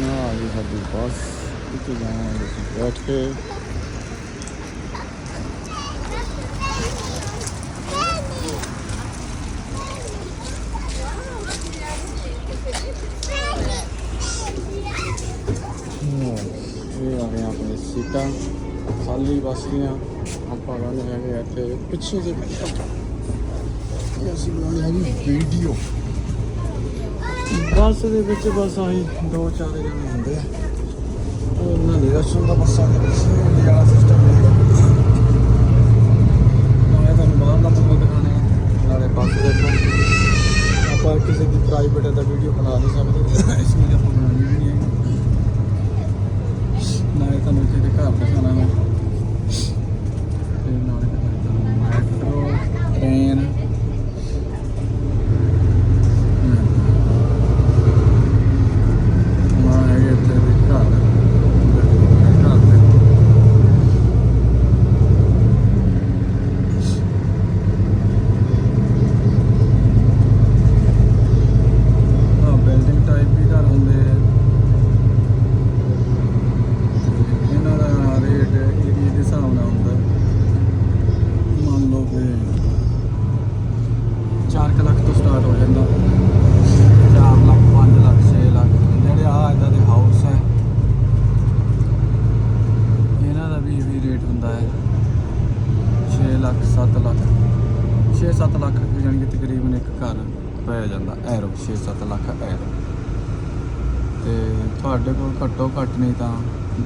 ਨਾ ਆ ਗਈ ਸਾਡੀ ਬੱਸ ਜਾਣਾ ਜਾਵਾਂਗੇ ਅਸੀਂ ਬੈਠ ਕੇ। ਇਹ ਆ ਗਏ ਆਪਣੇ ਸੀਟਾਂ। ਖਾਲੀ ਬੱਸ ਦੀਆਂ। ਆਪਾਂ ਰਹਿੰਦੇ ਹੈਗੇ ਇੱਥੇ ਪਿੱਛੇ ਜੇ ਇਹ ਅਸੀਂ ਬਣਾਉਣੀ ਹੈਗੀ ਵੀਡੀਓ। ਬੱਸ ਦੇ ਵਿੱਚ ਬਸ ਆਹੀ ਦੋ ਚਾਰ ਜਣੇ ਹੁੰਦੇ ਆ। ਉਹਨਾਂ ਦੀ ਰਸ਼ ਹੁੰਦਾ ਬੱਸਾਂ ਦੇ ਵਿੱਚ ਹੁੰਦੀ ਵਾਲਾ ਸਿਸਟਮ ਹੈ ਨਾਲੇ ਤੁਹਾਨੂੰ ਬਾਹਰ ਦਾ ਮਾਹੌਲ ਦਿਖਾਣੇ ਆ, ਨਾਲੇ ਬੱਸ ਦੇਖੋ ਆਪਾਂ ਕਿਸੇ ਦੀ ਪ੍ਰਾਈਵੇਟ ਦਾ ਵੀਡੀਓ ਬਣਾ ਨਹੀਂ ਸਕਦੇ। ਇਸ ਲਈ ਆਪਾਂ ਬਣਾਉਣੀ ਵੀ ਨਹੀਂ ਹੈ ਨਾਲੇ ਤੁਹਾਨੂੰ ਇੱਥੇ ਦੇ ਘਰ ਦਿਖਾਣਾ ਹੈ ਤੇ ਨਾਲੇ ਤੁਹਾਨੂੰ ਮੈਟਰੋ ਟ੍ਰੇਨ ਮਾਂ ਹੈਗੇ ਇੱਥੇ ਦੇ ਘਰ ਘਰ ਦੇ ਹਾਂ ਬਿਲਡਿੰਗ ਟਾਈਪ ਵੀ ਘਰ ਹੁੰਦੇ ਆ ਤੇ ਇਹਨਾਂ ਦਾ ਰੇਟ ਏਰੀਆ ਦੇ ਹਿਸਾਬ ਨਾਲ ਹੁੰਦਾ ਮੰਨ ਲਓ ਕਿ 4 ਲੱਖ ਤੋਂ ਸਟਾਰਟ ਹੋ ਜਾਂਦਾ 4 ਲੱਖ 5 ਲੱਖ 6 ਲੱਖ ਜਿਹੜੇ ਆ ਇਦਾਂ ਦੇ ਹਾਊਸ ਹੈ ਇਹਨਾਂ ਦਾ ਵੀ ਵੀ ਰੇਟ ਹੁੰਦਾ ਹੈ 6 ਲੱਖ 7 ਲੱਖ 6-7 ਲੱਖ ਜਾਣੀ ਕਿ ਤਕਰੀਬਨ ਇੱਕ ਘਰ ਪੈ ਜਾਂਦਾ ਐਰੋ 6-7 ਲੱਖ ਐਰੋ ਤੇ ਤੁਹਾਡੇ ਕੋਲ ਘੱਟੋ ਘੱਟ ਨਹੀਂ ਤਾਂ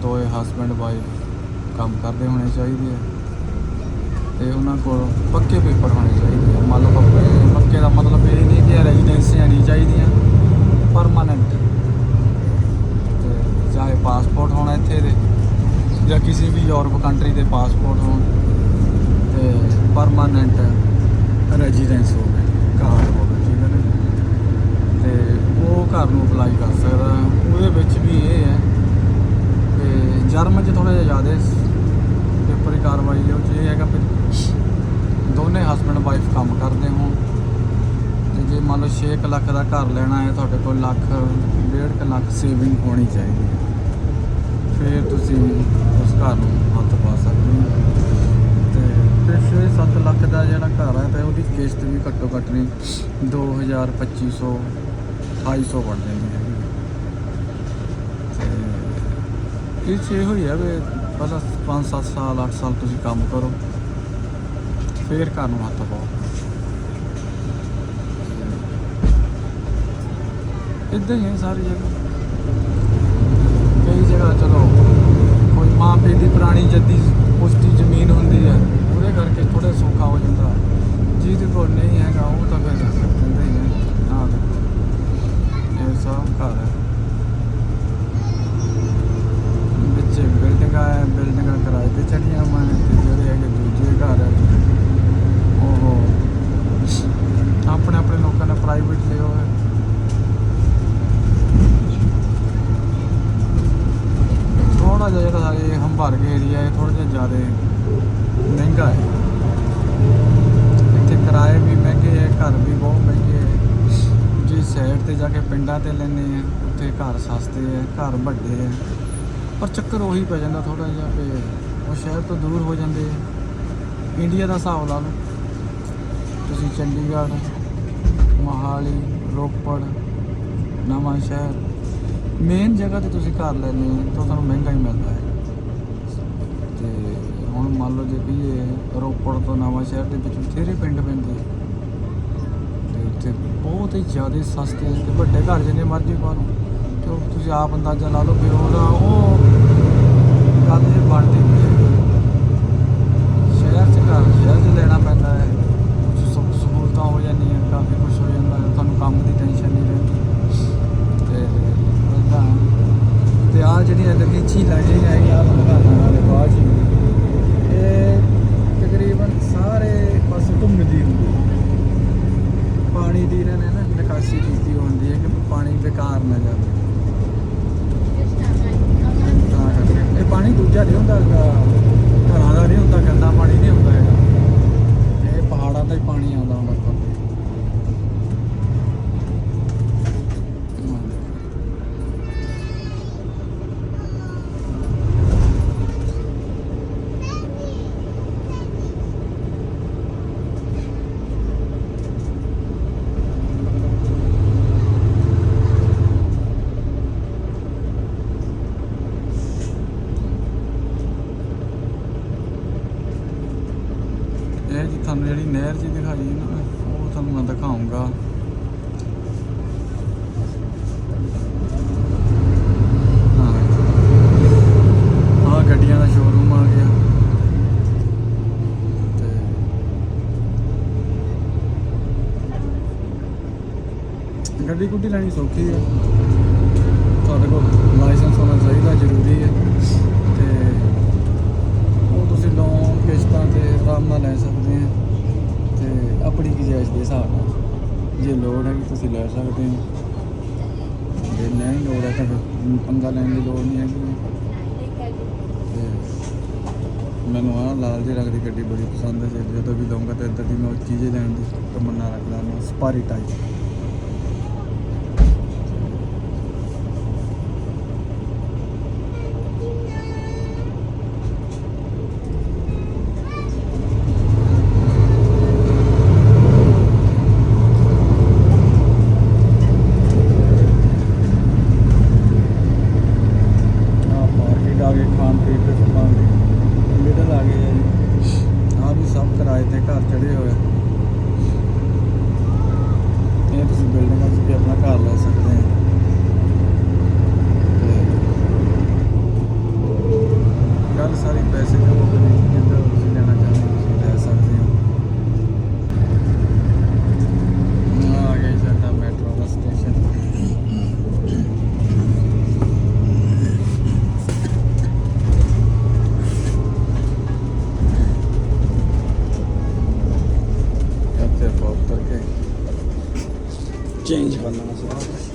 ਦੋਏ ਹਸਬੰਡ ਵਾਈਫ ਕੰਮ ਕਰਦੇ ਹੋਣੇ ਚਾਹੀਦੇ ਆ। ਤੇ ਉਹਨਾਂ ਕੋਲ ਪੱਕੇ ਪੇਪਰ ਹੋਣੇ ਚਾਹੀਦੇ ਆ। ਮੰਨ ਲਓ ਪੱਕੇ ਪੱਕੇ ਦਾ ਮਤਲਬ ਇਹ ਨਹੀਂ ਕਿ ਰੈਜ਼ੀਡੈਂਸੀਆਂ ਨਹੀਂ ਚਾਹੀਦੀਆਂ ਪਰਮਾਨੈਂਟ ਤੇ ਚਾਹੇ ਪਾਸਪੋਰਟ ਹੋਣਾ ਇੱਥੇ ਦੇ, ਜਾਂ ਕਿਸੇ ਵੀ ਯੂਰਪ ਕੰਟਰੀ ਦੇ ਪਾਸਪੋਰਟ ਹੋਣ, ਤੇ ਪਰਮਾਨੈਂਟ ਰੈਜ਼ੀਡੈਂਸ ਹੋਵੇ ਕਾਰਡ ਹੋਵੇ, ਠੀਕ ਹੈ ਨਾ? ਤੇ ਉਹ ਘਰ ਨੂੰ ਅਪਲਾਈ ਕਰ ਸਕਦਾ। ਉਹਦੇ ਵਿੱਚ ਵੀ ਇਹ ਹੈ ਕਿ ਜਰਮਨ 'ਚ ਥੋੜਾ ਜਿਹਾ ਜ਼ਿਆਦਾ ਪੇਪਰ ਕਾਰਵਾਈ ਹੈ। ਉਹ 'ਚ ਇਹ ਹੈਗਾ ਵੀ ਦੋਨੇ ਹਸਬੰਡ ਵਾਈਫ ਕੰਮ ਕਰਦੇ ਹੋਣ। ਤੇ ਜੇ ਮੰਨ ਲਓ 6 ਕੁ ਲੱਖ ਦਾ ਘਰ ਲੈਣਾ ਹੈ, ਤੁਹਾਡੇ ਕੋਲ ਲੱਖ, ਡੇਢ ਕੁ ਲੱਖ ਸੇਵਿੰਗ ਹੋਣੀ ਚਾਹੀਦੀ ਹੈ। ਫਿਰ ਤੁਸੀਂ ਉਸ ਘਰ ਨੂੰ ਹੱਥ ਪਾ ਸਕਦੇ ਹੋ। ਤੇ ਫਿਰ 6-7 ਲੱਖ ਦਾ ਜਿਹੜਾ ਘਰ ਹੈ, ਤੇ ਉਹਦੀ ਕਿਸ਼ਤ ਵੀ ਘੱਟੋ ਘੱਟ ਨਹੀਂ 2000 2500 2800 ਬਣ ਜਾਂਦੀ ਇਹ 'ਚ ਇਹੋ ਹੀ ਹੈ ਵੀ ਪਹਿਲਾਂ 5-7 ਸਾਲ 8 ਸਾਲ ਤੁਸੀਂ ਕੰਮ ਕਰੋ, ਫਿਰ ਘਰ ਨੂੰ ਹੱਥ ਪਾਓ। ਇਦਾਂ ਹੀ ਹੈ ਸਾਰੀ ਜਗ੍ਹਾ ਕਈ ਜਗ੍ਹਾ ਚਲੋ ਕੋਈ ਮਾਂ ਪਿਓ ਦੀ ਪੁਰਾਣੀ ਜੱਦੀ ਪੁਸ਼ਤੀ ਜ਼ਮੀਨ ਹੁੰਦੀ ਹੈ ਉਹਦੇ ਕਰਕੇ ਥੋੜਾ ਸੌਖਾ ਹੋ ਜਾਂਦਾ ਜਿਹਦੇ ਕੋਲ ਨਹੀਂ ਹੈਗਾ ਉਹ ਤਾਂ ਫਿਰ ਦਿੰਦੇ ਹੀ ਨੇ ਹਾਂ ਇਹ ਸਭ ਘਰ ਹੈ ਵਿੱਚ ਬਿਲਡਿੰਗਾਂ ਹੈ ਬਿਲਡਿੰਗਾਂ ਕਿਰਾਏ ਤੇ ਚੜੀਆਂ ਹੋਈਆਂ ਨੇ ਤੇ ਜਿਹੜੇ ਹੈਗੇ ਦੂਜੇ ਘਰ ਹੈ ਉਹ ਆਪਣੇ ਆਪਣੇ ਲੋਕਾਂ ਨੇ ਪ੍ਰਾਈਵੇਟ ਲਿਆ ਹੋਇਆ ਥੋੜਾ ਜਿਹਾ ਜਿਹੜਾ ਇਹ ਹੰਭਰਗ ਏਰੀਆ ਹੈ ਥੋੜਾ ਜਿਹਾ ਜ਼ਿਆਦਾ ਮਹਿੰਗਾ ਹੈ। ਇੱਥੇ ਕਿਰਾਏ ਵੀ ਮਹਿੰਗੇ ਹੈ, ਘਰ ਵੀ ਬਹੁਤ ਮਹਿੰਗੇ ਹੈ। ਜੇ ਸਾਈਡ ਤੇ ਜਾ ਕੇ ਪਿੰਡਾਂ ਤੇ ਲੈਣੇ ਆ ਉੱਥੇ ਘਰ ਸਸਤੇ ਹੈ, ਘਰ ਵੱਡੇ ਹੈ। ਪਰ ਚੱਕਰ ਉਹੀ ਪੈ ਜਾਂਦਾ ਥੋੜਾ ਜਿਹਾ ਕਿ ਉਹ ਸ਼ਹਿਰ ਤੋਂ ਦੂਰ ਹੋ ਜਾਂਦੇ ਇੰਡੀਆ ਦਾ ਹਿਸਾਬ ਲਾ ਲਓ। ਤੁਸੀਂ ਚੰਡੀਗੜ੍ਹ, ਮੋਹਾਲੀ, ਰੋਪੜ ਨਵਾਂ ਸ਼ਹਿਰ ਮੇਨ ਜਗ੍ਹਾ ਤੇ ਤੁਸੀਂ ਘਰ ਲੈਣੇ ਤਾਂ ਤੁਹਾਨੂੰ ਮਹਿੰਗਾ ਹੀ ਮਿਲਦਾ ਹੈ। ਤੇ ਹੁਣ ਮੰਨ ਲਓ ਜੇ ਵੀ ਇਹ ਰੋਪੜ ਤੋਂ ਨਵਾਂ ਸ਼ਹਿਰ ਦੇ ਵਿੱਚ ਬਥੇਰੇ ਪਿੰਡ ਪੈਂਦੇ ਆ। ਤੇ ਉੱਥੇ ਬਹੁਤ ਹੀ ਜ਼ਿਆਦਾ ਸਸਤੇ ਤੇ ਵੱਡੇ ਘਰ ਜਿੰਨੇ ਮਰਜ਼ੀ ਪਾ ਲਓ। ਤੇ ਤੁਸੀਂ ਆਪ ਅੰਦਾਜ਼ਾ ਲਾ ਲਓ ਫਿਰ ਉਹਦਾ ਉਹ ਗੱਲ ਜੇ ਬਣਦੀ ਸ਼ਹਿਰ 'ਚ ਘਰ, ਸ਼ਹਿਰ 'ਚ ਲੈਣਾ ਪੈਂਦਾ ਹੈ। ਕੁਝ ਸੁੱਖ ਸਹੂਲਤਾਂ ਹੋ ਜਾਂਦੀਆਂ, ਕਾਫੀ ਕੁਝ ਹੋ ਜਾਂਦਾ ਤੁਹਾਨੂੰ ਕੰਮ ਦੀ ਟੈਨਸ਼ਨ ਨਹੀਂ ਰਹਿੰਦੀ ਤੇ ਇਦਾਂ ਤੇ ਆ ਜਿਹੜੀਆਂ ਦਗੀਚੀ ਲਾਈਆਂ ਹੈਗੀਆਂ ਆਹ ਲਗਾਉਣ ਵਾਲੇ ਬਾਅਦ ਹੀ ਇਹ ਤਕਰੀਬਨ ਸਾਰੇ ਪਾਸੇ ਘੁੰਮਦੀ ਹੁੰਦੀ ਹੈ। ਪਾਣੀ ਦੀ ਇਹਨਾਂ ਨੇ ਨਾ ਨਿਕਾਸੀ ਕੀਤੀ ਹੁੰਦੀ ਹੈ ਕਿ ਪਾਣੀ ਬੇਕਾਰ ਨਾ ਜਾਵੇ ਤਾਂ ਕਰਕੇ ਇਹ ਪਾਣੀ ਦੂਜਾ ਨਹੀਂ ਹੁੰਦਾ ਹੈਗਾ, ਘਰਾਂ ਦਾ ਨਹੀਂ ਹੁੰਦਾ ਗੰਦਾ ਪਾਣੀ ਨਹੀਂ ਹੁੰਦਾ ਹੈਗਾ ਇਹ ਪਹਾੜਾਂ ਦਾ ਹੀ ਪਾਣੀ ਆਉਂਦਾ ਹੁੰਦਾ ਉੱਪਰ ਨਹਿਰ ਜੀ ਦਿਖਾਈ ਨਾ ਉਹ ਤੁਹਾਨੂੰ ਮੈਂ ਦਿਖਾਉਂਗਾ ਹਾਂ ਗੱਡੀਆਂ ਦਾ ਸ਼ੋਰੂਮ ਆ ਗਿਆ ਤੇ ਗੱਡੀ ਗੁੱਡੀ ਲੈਣੀ ਸੌਖੀ ਹੈ। ਤੁਹਾਡੇ ਕੋਲ ਲਾਇਸੈਂਸ ਹੋਣਾ ਚਾਹੀਦਾ, ਜ਼ਰੂਰੀ ਹੈ। ਤੇ ਉਹ ਤੁਸੀਂ ਲੋਨ ਕਿਸ਼ਤਾਂ ਤੇ ਆਰਾਮ ਨਾਲ ਲੈ ਸਕਦੇ ਆ ਤੇ ਆਪਣੀ ਗੁਜਾਇਸ਼ ਦੇ ਹਿਸਾਬ ਨਾਲ? ਜੇ ਲੋੜ ਹੈ ਕਿ ਤੁਸੀਂ ਲੈ ਸਕਦੇ ਹੋ। ਜੇ ਨਹੀਂ ਲੋੜ ਹੈ ਤਾਂ ਫਿਰ ਪੰਗਾ ਲੈਣ ਦੀ ਲੋੜ ਨਹੀਂ ਹੈਗੀ। ਤੇ ਮੈਨੂੰ ਆ ਲਾਲ ਜੇ ਰੰਗ ਦੀ ਗੱਡੀ ਬੜੀ ਪਸੰਦ ਹੈ। ਜੇ ਜਦੋਂ ਵੀ ਲਵਾਂਗਾ ਤਾਂ ਇੱਦਾਂ ਦੀ ਮੈਂ ਉਹ ਚੀਜ਼ ਹੀ ਲੈਣ ਦੀ ਤਮੰਨਾ ਰੱਖਦਾ ਮੈਂ, ਸਪਾਰੀ ਟਾਈਪ ਆ ਮਾਰਕੀਟ ਆ ਗਈ ਖਾਣ ਪੀਣ ਦੇ ਸਮਾਨ ਦੀ ਮਿਡਲ ਆ ਗਏ ਆ ਜੀ ਆ ਵੀ ਸਭ ਘਰ ਚੜੇ ਹੋਏ ਆ। ਇਹ ਤੁਸੀਂ ਬਿਲਡਿੰਗਾਂ 'ਚ ਵੀ ਆਪਣਾ ਘਰ ਲੈ ਸਕਦੇ ਆ ਤੇ ਗੱਲ ਸਾਰੀ ਪੈਸੇ ਦੀ ਹੋ ਗਈ ਜਿੱਦਾਂ ਤੁਸੀਂ ਲੈਣਾ ਚਾਹੁੰਦੇ ਹੋ ਤੁਸੀਂ ਲੈ ਸਕਦੇ ਹੋ ਆ ਗਿਆ ਜੀ ਸਾਡਾ ਮੈਟਰੋ ਦਾ ਸਟੇਸ਼ਨ ਇੱਥੇ ਆਪਾਂ ਉੱਤਰ ਕੇ ਚੇਂਜ ਕਰ ਲੈਣਾ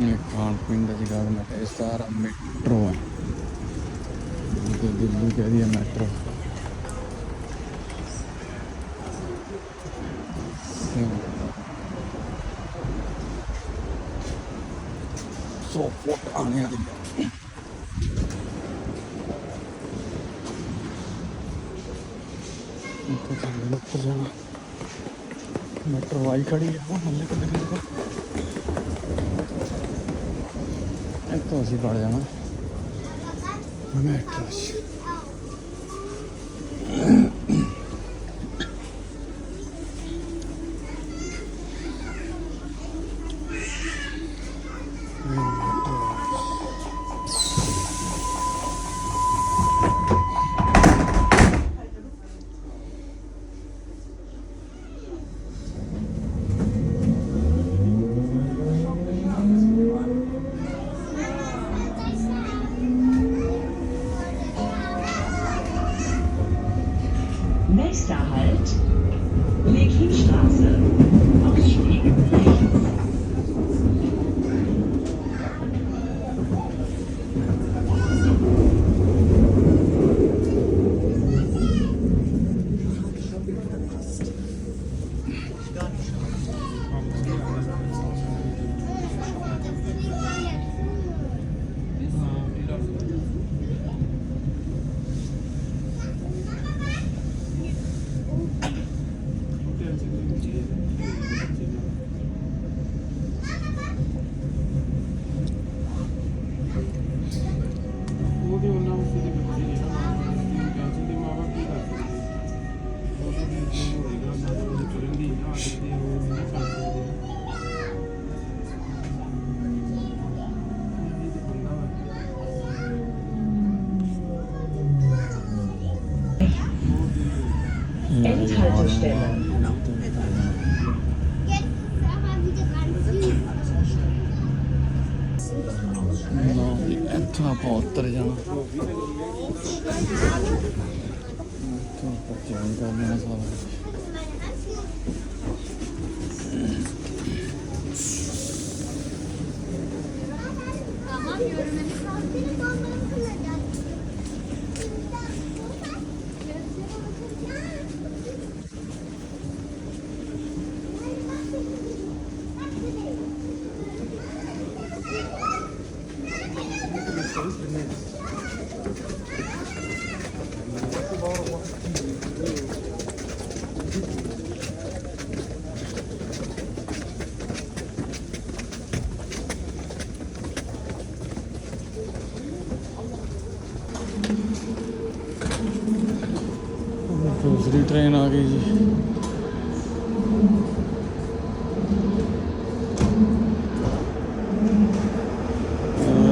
ਇਹ ਖਾਣ ਪੀਣ ਦਾ ਜਗ੍ਹਾ ਮੈਂ ਇਹ ਸਾਰਾ ਮੈਟਰੋ ਹੈ। ਇਹ ਦਿੱਲੀ ਕਹਦੀ ਹੈ ਮੈਟਰੋ। ਸੋ, ਫੁੱਟ ਆਣੇ ਆ ਦੀ ਇੱਥੇ ਚੱਲ ਉੱਪਰ ਜਾਣਾ। ਮੈਟਰੋ ਆਈ ਖੜੀ ਹੈ ਉਹ ਹੱਲੇ ਕਿੱਥੇ ਗਈ ਇੱਥੋਂ ਅਸੀਂ ਵੜ ਜਾਣਾ ਮੈਟਰੋ Endhaltestelle. ਨਾ ਵੀ ਇੱਥੋਂ ਆਪਾਂ ਉੱਤਰ ਜਾਣਾ ਇੱਥੋਂ ਆਪਾਂ ਚੇਂਜ ਕਰ ਲੈਣਾ ਸਾਰਾ ਕੁਛ। ਦੂਸਰੀ ਟ੍ਰੇਨ ਆ ਗਈ ਜੀ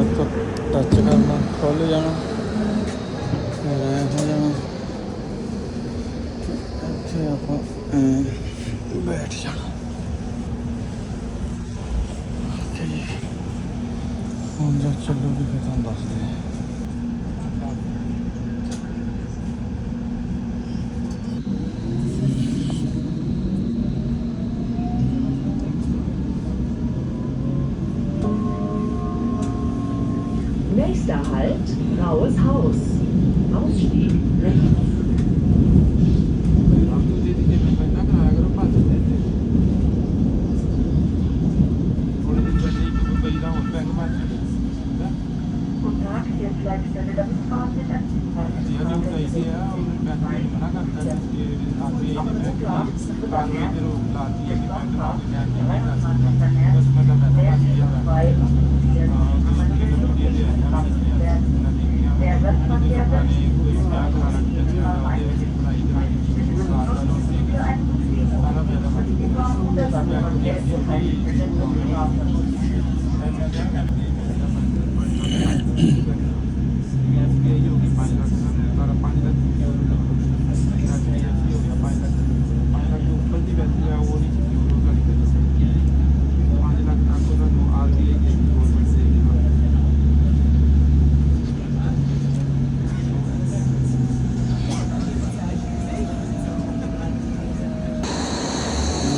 ਇੱਥੋਂ ਟੱਚ ਕਰਨਾ ਖੁੱਲ ਜਾਣਾ ਫਿਰ ਐਂ ਹੋ ਜਾਣਾ ਇੱਥੇ ਆਪਾਂ ਐਂ ਬੈਠ ਜਾਣਾ ਓਕੇ ਜੀ ਹੁਣ ਜਦ ਚੱਲੂਗੀ ਫਿਰ ਤੁਹਾਨੂੰ ਦੱਸਦੇ ਹਾਂ Nächster Halt, Raues Haus. Ausstieg rechts. Ram ਤੋਂ ਦੇ ਦਿੱਤੇ ਮੈਂ ਪਹਿਲਾਂ ਕਰਾਇਆ ਕਰੋ ਭੱਜ ਦੇ ਤੇ ਹੁਣ ਦੀ ਗੱਡੀ ਨੂੰ ਪਈ ਦਾ ਹੁਣ ਬੈਂਕ ਭੱਜ ਦੇ ਜੀ ਹਜੇ ਉਹ ਆ ਉਹਨੇ ਬੈਂਕ ਨੂੰ ਮਨਾ ਕਰਤਾ ਕਿ ਆਗੇ ਇਹ ਬੈਂਕ ਕਾਗਜ਼ ਦੇ ਰੋਕ ਲਾਤੀ ਹੈ ਕਿ ਬੈਂਕ ਨਾਲ ਮੈਂ ਨਹੀਂ ਕਰ ਸਕਦਾ ਬਸ ਮੈਂ ਤਾਂ ਬੈਂਕ ਭੱਜ ਗਿਆ ਹਾਂ ਪੰਜ ਲੱਖ ਤੱਕ ਉਹਨਾਂ ਨੂੰ ਆਰਬੀਆਈ ਦੀ ਗਵਰਨਮੈਂਟ ਦੇਗੀ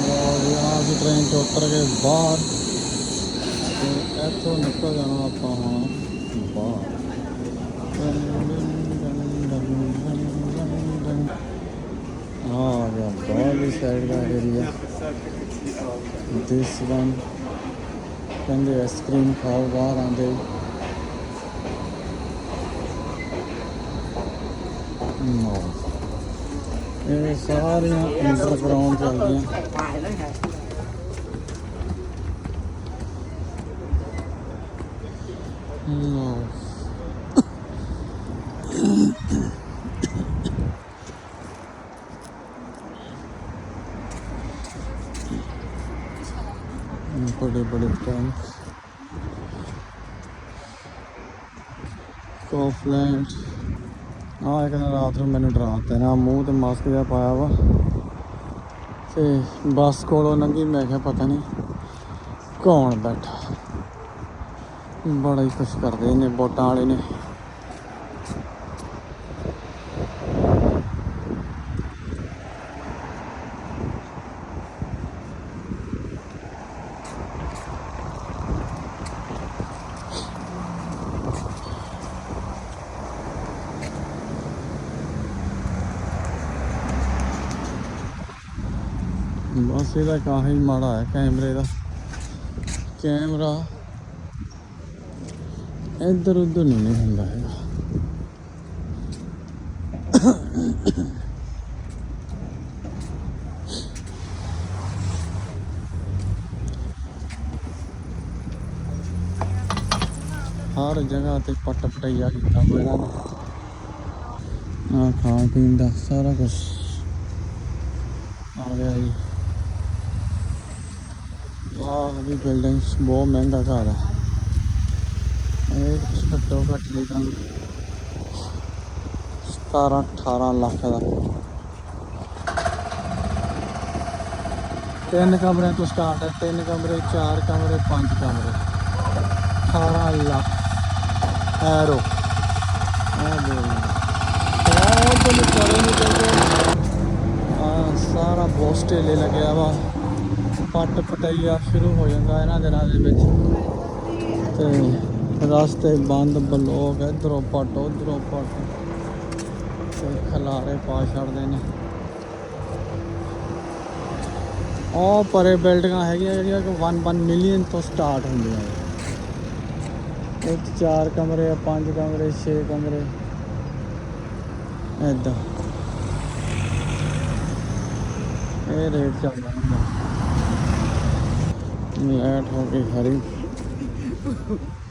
ਲਓ ਜੀ ਆ ਅਸੀਂ ਟ੍ਰੇਨ ਤੋਂ ਉਤਰ ਗਏ ਬਾਹਰ ਤੇ ਇੱਥੋਂ ਨਿਕਲ ਜਾਣਾ ਆਪਾਂ ਹੁਣ ਬਾਹਰ ਆ ਗਿਆ ਬਾਹਰਲੀ ਸਾਈਡ ਦਾ ਏਰੀਆ ਦਿਸ ਵਨ ਕਹਿੰਦੇ ਆਈਸਕ੍ਰੀਮ ਖਾਓ, ਬਾਹਰ ਆਂਦੇ ਨੋ ਇਹ ਸਾਰੀਆਂ ਅੰਡਰਗਰਾਉਂਡ ਚੱਲਦੀਆਂ ਲਓ बड़े बड़े टैंक ਕੌਫਲੈਂਡ ਆ ਇੱਕ ਦਿਨ ਰਾਤ ਨੂੰ ਮੈਨੂੰ ਡਰਾਤਾ ਨਾ ਮੂੰਹ ਤੇ ਮਾਸਕ ਜਿਹਾ ਪਾਇਆ ਵਾ ਤੇ ਬੱਸ ਕੋਲੋਂ ਲੰਘੀ ਮੈਂ ਕਿਹਾ ਪਤਾ ਨਹੀਂ ਕੌਣ ਬੈਠਾ ਬੜਾ ਹੀ ਕੁਛ ਕਰਦੇ ਨੇ ਵੋਟਾਂ ਵਾਲੇ ਨੇ ਬਸ ਦਾ ਕਾਹੀ ਮਾੜਾ ਹੈ, ਕੈਮਰੇ ਦਾ। ਕੈਮਰਾ ਇੱਧਰ ਉੱਧਰ ਨੂੰ ਨਹੀਂ ਹੁੰਦਾ ਹੈਗਾ। ਹਰ ਜਗ੍ਹਾ ਤੇ ਪਟ ਪਟਈਆ ਕੀਤਾ ਹੋਇਆ ਇਹਨਾਂ ਖਾਣ ਪੀਣ ਦਾ ਸਾਰਾ ਕੁਝ ਆ ਗਿਆ ਜੀ। ਆਹ ਵੀ ਬਿਲਡਿੰਗਸ ਬਹੁਤ ਮਹਿੰਗਾ ਘਰ ਹੈ ਇਹ ਘੱਟੋ ਘੱਟ ਨਹੀਂ ਤਾਂ। 17 18 ਲੱਖ ਦਾ। ਤਿੰਨ ਕਮਰਿਆਂ ਤੋਂ ਸਟਾਰਟ ਹੈ ਤਿੰਨ ਕਮਰੇ, ਚਾਰ ਕਮਰੇ, ਪੰਜ ਕਮਰੇ। 18 ਲੱਖ। ਐਰੋ। ਇਹ ਬੋਲ ਉਹ ਤੋਂ ਕਰੇ ਨਹੀਂ ਆ ਸਾਰਾ ਬੋਸਟੇਲੇ ਲੱਗਿਆ ਵਾ। ਪੱਟ ਪਟਈਆ ਸ਼ੁਰੂ ਹੋ ਜਾਂਦਾ ਇਹਨਾਂ ਦਿਨਾਂ ਦੇ ਵਿੱਚ। ਤੇ ਰਸਤੇ ਬੰਦ, ਬਲੋਕ ਇਧਰੋਂ ਪੱਟ, ਉਧਰੋਂ ਪੱਟ। ਤੇ ਖਲਾਰੇ ਪਾ ਛੱਡਦੇ ਨੇ। ਉਹ ਪਰੇ ਬਿਲਡਿੰਗਾਂ ਹੈਗੀਆਂ ਜਿਹੜੀਆਂ ਕਿ 1 1 ਮਿਲੀਅਨ ਤੋਂ ਸਟਾਰਟ ਹੁੰਦੀਆਂ ਨੇ। ਇਹ ਚਾਰ ਕਮਰੇ ਆ ਪੰਜ ਕਮਰੇ 6 ਕਮਰੇ। ਐਦਾਂ ਇਹ ਰੇਟ ਚੱਲਦਾ ਹੁੰਦਾ। ਲੈਟ ਹੋ ਗਈ ਹਰੀ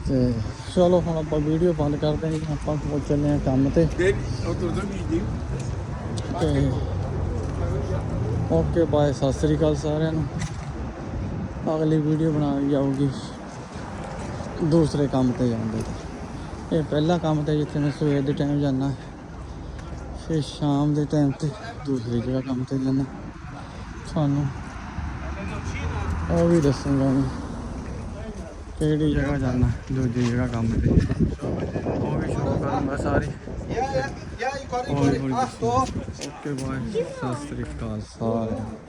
ਤੇ ਚਲੋ ਹੁਣ ਆਪਾਂ ਵੀਡੀਓ ਬੰਦ ਕਰਦੇ ਹਾਂ ਆਪਾਂ ਪਹੁੰਚ ਚੱਲੇ ਆ ਕੰਮ ਤੇ। ਤੇ ਓਕੇ ਬਾਏ ਸਤਿ ਸ੍ਰੀ ਅਕਾਲ ਸਾਰਿਆਂ ਨੂੰ। ਅਗਲੀ ਵੀਡੀਓ ਬਣਾਈ ਜਾਊਗੀ ਦੂਸਰੇ ਕੰਮ ਤੇ ਜਾਂਦੇ ਇਹ ਪਹਿਲਾ ਕੰਮ ਤੇ ਜਿੱਥੇ ਮੈਂ ਸਵੇਰ ਦੇ ਟਾਈਮ ਜਾਂਦਾ। ਫਿਰ ਸ਼ਾਮ ਦੇ ਟਾਈਮ ਤੇ ਦੂਸਰੀ ਜਗ੍ਹਾ ਕੰਮ ਤੇ ਜਾਂਦਾ। ਤੁਹਾਨੂੰ ਉਹ ਵੀ ਦੱਸੂਗਾ ਮੈਂ। ਕਿਹੜੀ ਜਗ੍ਹਾ ਜਾਣਾ? ਦੂਜੀ ਜਗ੍ਹਾ ਕੰਮ ਤੇ। ਉਹ ਵੀ ਸ਼ੁਰੂ। ਕਰਾਂਗਾ ਸਾਰੀ ja, ja, ik kan, ik ਹੌਲੀ kan. ਹੌਲੀ Ach, toch? Okay bye. ਸਤਿ ਸ੍ਰੀ ਅਕਾਲ ਸਾਰਿਆਂ ਨੂੰ।